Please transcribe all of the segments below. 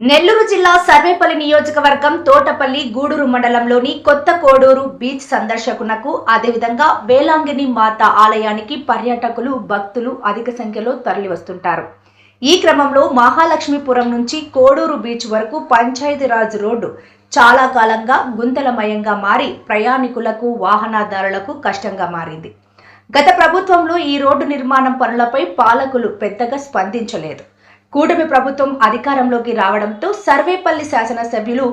నెల్లూరు జిల్లా సర్వేపల్లి నియోజకవర్గం తోటపల్లి గూడూరు మండలంలోని కొత్త కోడూరు బీచ్ సందర్శకునకు అదేవిధంగా వేలాంగిని మాత ఆలయానికి పర్యాటకులు భక్తులు అధిక సంఖ్యలో తరలివస్తుంటారు. ఈ క్రమంలో మహాలక్ష్మీపురం నుంచి కోడూరు బీచ్ వరకు పంచాయతీరాజ్ రోడ్డు చాలా కాలంగా గుంతలమయంగా మారి ప్రయాణికులకు వాహనదారులకు కష్టంగా మారింది. గత ప్రభుత్వంలో ఈ రోడ్డు నిర్మాణం పనులపై పాలకులు పెద్దగా స్పందించలేదు. కూటమి ప్రభుత్వం అధికారంలోకి రావడంతో సర్వేపల్లి శాసనసభ్యులు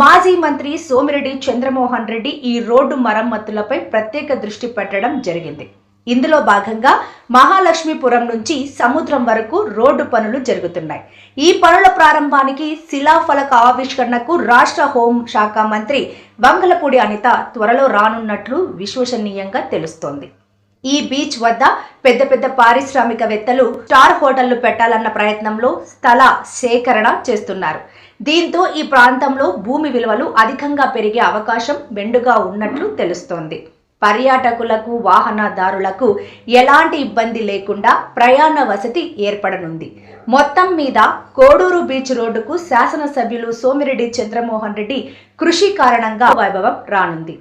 మాజీ మంత్రి సోమిరెడ్డి చంద్రమోహన్ రెడ్డి ఈ రోడ్డు మరమ్మతులపై ప్రత్యేక దృష్టి పెట్టడం జరిగింది. ఇందులో భాగంగా మహాలక్ష్మీపురం నుంచి సముద్రం వరకు రోడ్డు పనులు జరుగుతున్నాయి. ఈ పనుల ప్రారంభానికి శిలాఫలక ఆవిష్కరణకు రాష్ట్ర హోం శాఖ మంత్రి వంగలపూడి అనిత త్వరలో రానున్నట్లు విశ్వసనీయంగా తెలుస్తోంది. ఈ బీచ్ వద్ద పెద్ద పెద్ద పారిశ్రామికవేత్తలు స్టార్ హోటళ్ళు పెట్టాలన్న ప్రయత్నంలో స్థల సేకరణ చేస్తున్నారు. దీంతో ఈ ప్రాంతంలో భూమి విలువలు అధికంగా పెరిగే అవకాశం మెండుగా ఉన్నట్లు తెలుస్తోంది. పర్యాటకులకు వాహనదారులకు ఎలాంటి ఇబ్బంది లేకుండా ప్రయాణ వసతి ఏర్పడనుంది. మొత్తం మీద కోడూరు బీచ్ రోడ్డుకు శాసనసభ్యులు సోమిరెడ్డి చంద్రమోహన్ రెడ్డి కృషి కారణంగా వైభవం రానుంది.